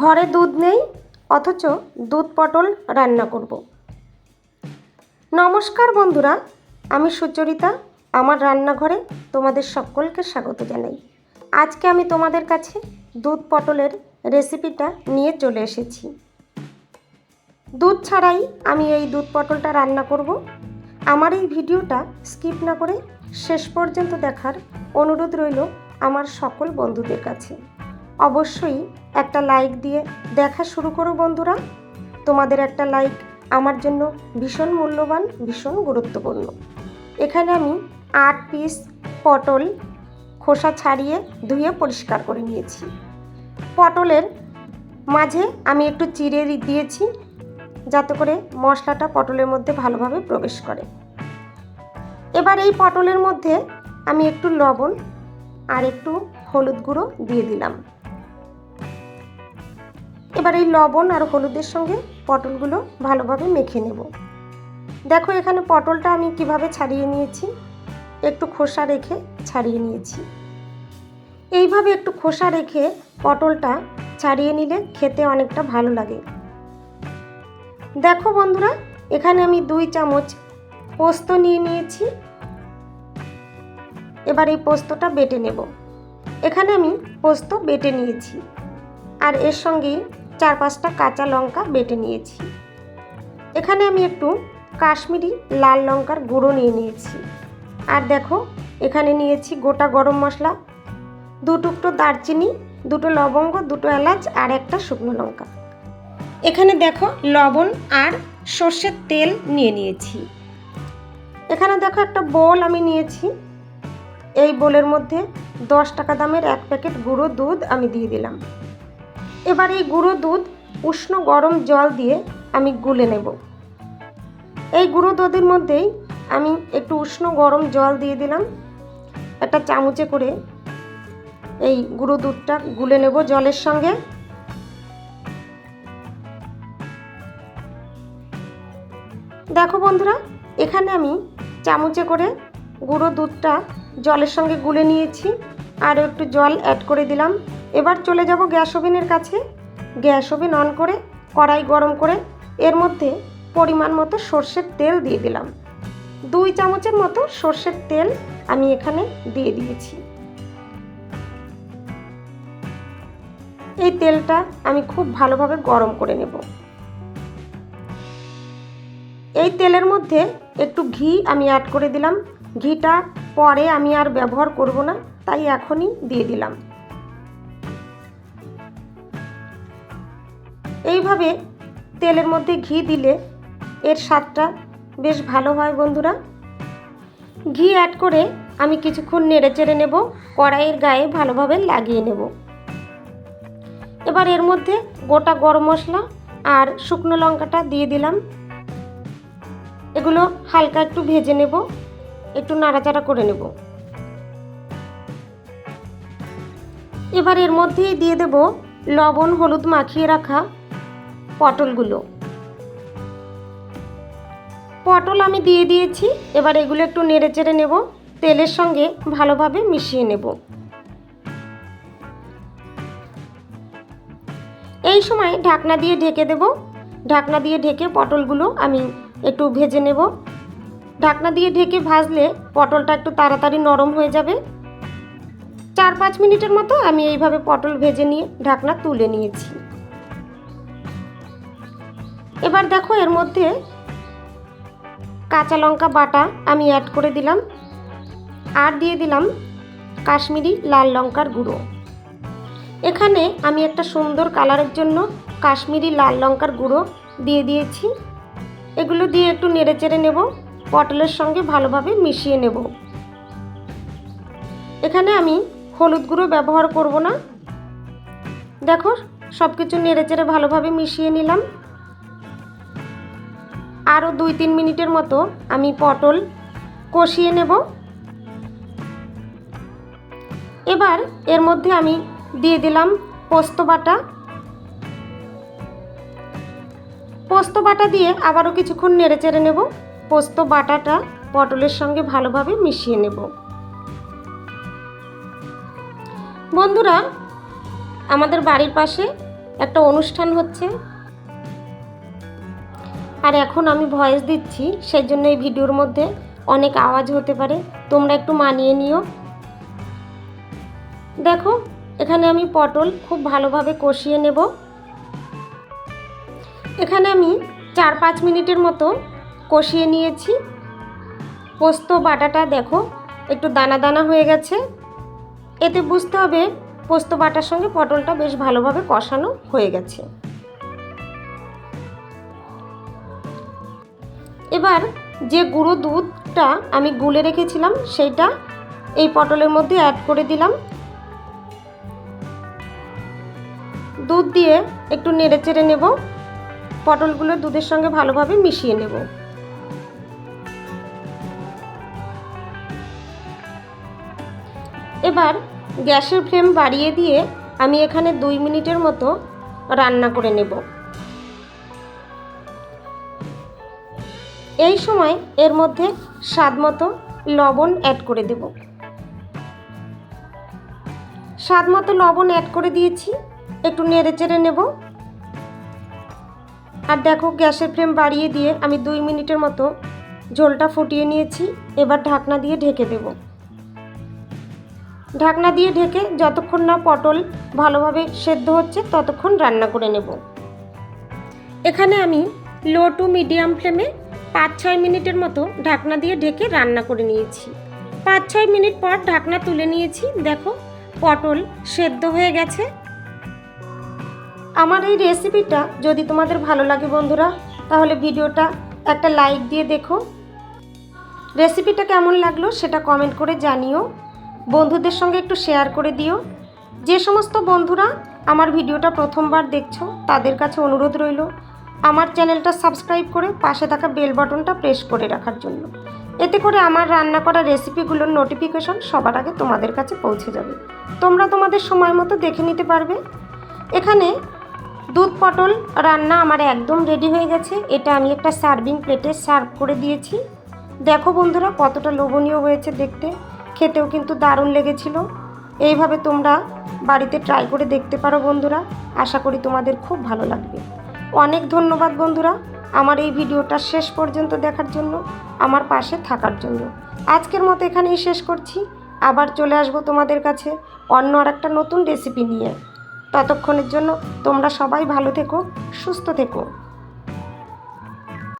ঘরে দুধ নেই, অথচ দুধ পটল রান্না করব। নমস্কার বন্ধুরা, আমি সুচরিতা, আমার রান্নাঘরে তোমাদের সকলকে স্বাগত জানাই। আজকে আমি তোমাদের কাছে দুধ পটলের রেসিপিটা নিয়ে চলে এসেছি। দুধ ছাড়াই আমি এই দুধ পটলটা রান্না করব। আমার এই ভিডিওটা স্কিপ না করে শেষ পর্যন্ত দেখার অনুরোধ রইল আমার সকল বন্ধুদের কাছে। অবশ্যই একটা লাইক দিয়ে দেখা শুরু করো বন্ধুরা। তোমাদের একটা লাইক আমার জন্য ভীষণ মূল্যবান, ভীষণ গুরুত্বপূর্ণ। এখানে আমি আট পিস পটল খোসা ছাড়িয়ে ধুয়ে পরিষ্কার করে নিয়েছি। পটলের মাঝে আমি একটু চিড়ে দিয়েছি, যাতে করে মশলাটা পটলের মধ্যে ভালোভাবে প্রবেশ করে। এবার এই পটলের মধ্যে আমি একটু লবণ আর একটু হলুদ গুঁড়ো দিয়ে দিলাম। এবার এই লবণ আর হলুদের সঙ্গে পটলগুলো ভালোভাবে মেখে নেব। দেখো এখানে পটলটা আমি কীভাবে ছাড়িয়ে নিয়েছি। একটু খোসা রেখে ছাড়িয়ে নিয়েছি। এইভাবে একটু খোসা রেখে পটলটা ছাড়িয়ে নিলে খেতে অনেকটা ভালো লাগে। দেখো বন্ধুরা, এখানে আমি দুই চামচ পোস্ত নিয়ে নিয়েছি। এবার এই পোস্তটা বেটে নেব। এখানে আমি পোস্ত বেটে নিয়েছি। আর এর সঙ্গেই চার পাঁচটা কাঁচা লঙ্কা বেটে নিয়েছি। এখানে আমি একটু কাশ্মীরি লাল লঙ্কার গুঁড়ো নিয়ে নিয়েছি। আর দেখো, এখানে নিয়েছি গোটা গরম মশলা, দু টুকরো দারচিনি, দুটো লবঙ্গ, দুটো এলাচ আর একটা শুকনো লঙ্কা। এখানে দেখো লবণ আর সর্ষের তেল নিয়ে নিয়েছি। এখানে দেখো একটা বোল আমি নিয়েছি। এই বোলের মধ্যে দশ টাকা দামের এক প্যাকেট গুঁড়ো দুধ আমি দিয়ে দিলাম। এবার এই গুঁড়ো দুধ উষ্ণ গরম জল দিয়ে আমি গুলে নেব। এই গুঁড়ো দুধের মধ্যেই আমি একটু উষ্ণ গরম জল দিয়ে দিলাম। একটা চামচে করে এই গুঁড়ো দুধটা গুলে নেব জলের সঙ্গে। দেখো বন্ধুরা, এখানে আমি চামচে করে গুঁড়ো দুধটা জলের সঙ্গে গুলে নিয়েছি। আর একটু জল অ্যাড করে দিলাম। এবার চলে যাব গ্যাস ওভেনের কাছে। গ্যাস ওভেন অন করে, কড়াই গরম করে, এর মধ্যে পরিমাণ মতো সর্ষের তেল দিয়ে দিলাম। দুই চামচের মতো সর্ষের তেল আমি এখানে দিয়ে দিয়েছি। এই তেলটা আমি খুব ভালোভাবে গরম করে নেব। এই তেলের মধ্যে একটু ঘি আমি অ্যাড করে দিলাম। ঘিটা পরে আমি আর ব্যবহার করব না। তাই এখনই দিয়ে দিলাম। এইভাবে তেলের মধ্যে ঘি দিলে এর স্বাদটা বেশ ভালো হয় বন্ধুরা। ঘি অ্যাড করে আমি কিছুক্ষণ নেড়ে চেড়ে নেব, কড়াইয়ের গায়ে ভালোভাবে লাগিয়ে নেব। এবার এর মধ্যে গোটা গরম মশলা আর শুকনো লঙ্কাটা দিয়ে দিলাম। এগুলো হালকা একটু ভেজে নেব, একটু নাড়াচাড়া করে নেব। এবার এর মধ্যেই দিয়ে দেব লবণ হলুদ মাখিয়ে রাখা পটলগুলো। পটল আমি দিয়ে দিয়েছি, এবার এগুলো একটু নেড়ে চেড়ে নেব, তেলের সঙ্গে ভালোভাবে মিশিয়ে নেব। এই সময় ঢাকনা দিয়ে ঢেকে দেব, ঢাকনা দিয়ে ঢেকে পটলগুলো আমি একটু ভেজে নেব। ঢাকনা দিয়ে ঢেকে ভাজলে পটলটা একটু তাড়াতাড়ি নরম হয়ে যাবে। চার পাঁচ মিনিটের মতো আমি এইভাবে পটল ভেজে নিয়ে ঢাকনা তুলে নিয়েছি। এবার দেখো এর মধ্যে কাঁচা লঙ্কা বাটা আমি অ্যাড করে দিলাম। আর দিয়ে দিলাম কাশ্মীরি লাল লঙ্কার গুঁড়ো। এখানে আমি একটা সুন্দর কালারের জন্য কাশ্মীরি লাল লঙ্কার গুঁড়ো দিয়ে দিয়েছি। এগুলো দিয়ে একটু নেড়ে চেড়ে নেব, পটলের সঙ্গে ভালোভাবে মিশিয়ে নেব। এখানে আমি হলুদ গুঁড়ো ব্যবহার করব না। দেখো সব কিছু নেড়ে চেড়ে ভালোভাবে মিশিয়ে নিলাম। আরও দুই তিন মিনিটের মতো আমি পটল কষিয়ে নেব। এবার এর মধ্যে আমি দিয়ে দিলাম পোস্ত বাটা। পোস্ত বাটা দিয়ে আবারও কিছুক্ষণ নেড়ে চেড়ে নেব। পোস্ত বাটাটা পটলের সঙ্গে ভালোভাবে মিশিয়ে নেব। বন্ধুরা, আমাদের বাড়ির পাশে একটা অনুষ্ঠান হচ্ছে। আর এখন আমি ভয়েস দিচ্ছি সেই জন্য এই ভিডিওর মধ্যে অনেক আওয়াজ হতে পারে। তোমরা একটু মানিয়ে নিও। দেখো, এখানে আমি পটল খুব ভালোভাবে কষিয়ে নেব। এখানে আমি চার পাঁচ মিনিটের মতো কষিয়ে নিয়েছি। পোস্ত, বাটাটা দেখো, একটু দানা দানা হয়ে গেছে। এতে বুঝতে হবে পোস্ত বাটার সঙ্গে পটলটা বেশ ভালোভাবে কষানো হয়ে গেছে। এবার যে গুঁড়ো দুধটা আমি গুলে রেখেছিলাম, সেইটা এই পটলের মধ্যে অ্যাড করে দিলাম। দুধ দিয়ে একটু নেড়ে চেড়ে নেব। পটলগুলো দুধের সঙ্গে ভালোভাবে মিশিয়ে নেব। এবার গ্যাসের ফ্লেম বাড়িয়ে দিয়ে আমি এখানে দুই মিনিটের মতো রান্না করে নেব। এই সময় এর মধ্যে স্বাদ মতো লবণ অ্যাড করে দেব। স্বাদ মতো লবণ অ্যাড করে দিয়েছি, একটু নেড়ে চেড়ে নেব। আর দেখো গ্যাসের ফ্লেম বাড়িয়ে দিয়ে আমি দুই মিনিটের মতো ঝোলটা ফুটিয়ে নিয়েছি, এবার ঢাকনা দিয়ে ঢেকে দেব। ঢাকনা দিয়ে ঢেকে যতক্ষণ না পটল ভালোভাবে সেদ্ধ হচ্ছে ততক্ষণ রান্না করে নেব। এখানে আমি লো টু মিডিয়াম ফ্লেমে পাঁচ ছয় মিনিটের মতো ঢাকনা দিয়ে ঢেকে রান্না করে নিয়েছি। পাঁচ ছয় মিনিট পর ঢাকনা তুলে নিয়েছি। দেখো, পটল সেদ্ধ হয়ে গেছে। আমার এই রেসিপিটা যদি তোমাদের ভালো লাগে বন্ধুরা, তাহলে ভিডিওটা একটা লাইক দিয়ে দেখো। রেসিপিটা কেমন লাগল সেটা কমেন্ট করে জানিও। বন্ধুদের সঙ্গে একটু শেয়ার করে দিও। যে সমস্ত বন্ধুরা আমার ভিডিওটা প্রথমবার দেখছ, তাদের কাছে অনুরোধ রইল, আমার চ্যানেলটা সাবস্ক্রাইব করে পাশে থাকা বেল বাটনটা প্রেস করে রাখার জন্য। এতে করে আমার রান্না করা রেসিপিগুলোর নোটিফিকেশন সবার আগে তোমাদের কাছে পৌঁছে যাবে। তোমরা তোমাদের সময় মতো দেখে নিতে পারবে। এখানে দুধ পটল রান্না আমার একদম রেডি হয়ে গেছে। এটা আমি একটা সার্ভিং প্লেটে সার্ভ করে দিয়েছি। দেখো বন্ধুরা কতটা লোভনীয় হয়েছে দেখতে। খেতেও কিন্তু দারুণ লেগেছিল। এইভাবে তোমরা বাড়িতে ট্রাই করে দেখতে পারো বন্ধুরা। আশা করি তোমাদের খুব ভালো লাগবে। অনেক ধন্যবাদ বন্ধুরা আমার এই ভিডিওটা শেষ পর্যন্ত দেখার জন্য, আমার পাশে থাকার জন্য। আজকের মতো এখানেই শেষ করছি। আবার চলে আসব তোমাদের কাছে অন্য আর একটা নতুন রেসিপি নিয়ে। ততক্ষণের জন্য তোমরা সবাই ভালো থেকো, সুস্থ থেকো।